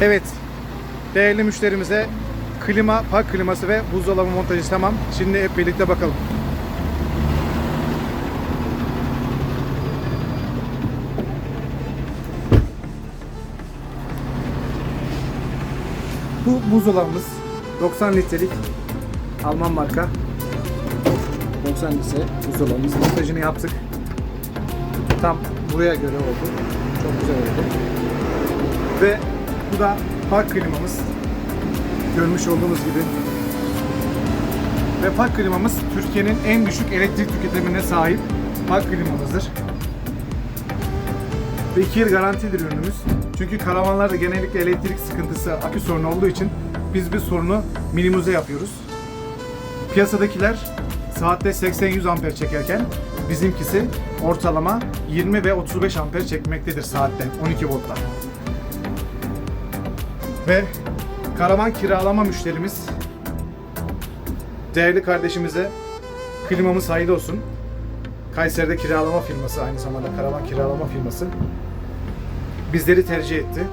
Evet. Değerli müşterimize klima, park kliması ve buzdolabı montajı tamam. Şimdi hep birlikte bakalım. Bu buzdolabımız 90 litrelik Alman marka 90 litre buzdolabımız montajını yaptık. Tam buraya göre oldu. Çok güzel oldu. Ve bu da park klimamız. Görmüş olduğunuz gibi. Ve park klimamız Türkiye'nin en düşük elektrik tüketimine sahip park klimamızdır. Ve 2 yıl garantilidir ürünümüz. Çünkü karavanlarda genellikle elektrik sıkıntısı, akü sorunu olduğu için biz bir sorunu minimize yapıyoruz. Piyasadakiler saatte 80-100 amper çekerken bizimkisi ortalama 20 ve 35 amper çekmektedir saatte 12 voltta. Ve karavan kiralama müşterimiz değerli kardeşimize klimamız hayırlı olsun. Kayseri'de kiralama firması aynı zamanda karavan kiralama firması bizleri tercih etti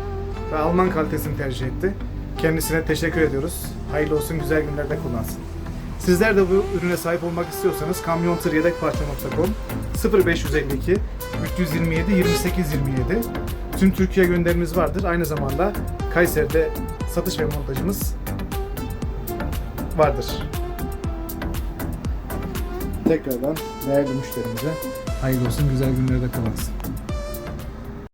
ve Alman kalitesini tercih etti. Kendisine teşekkür ediyoruz. Hayırlı olsun, güzel günlerde kullansın. Sizler de bu ürüne sahip olmak istiyorsanız kamyontıryedeparça.com 0552 327 28 27 Tüm Türkiye gönderimiz vardır. Aynı zamanda Kayseri'de satış ve montajımız vardır. Tekrardan değerli müşterimize hayırlı olsun, güzel günlerde kullansın.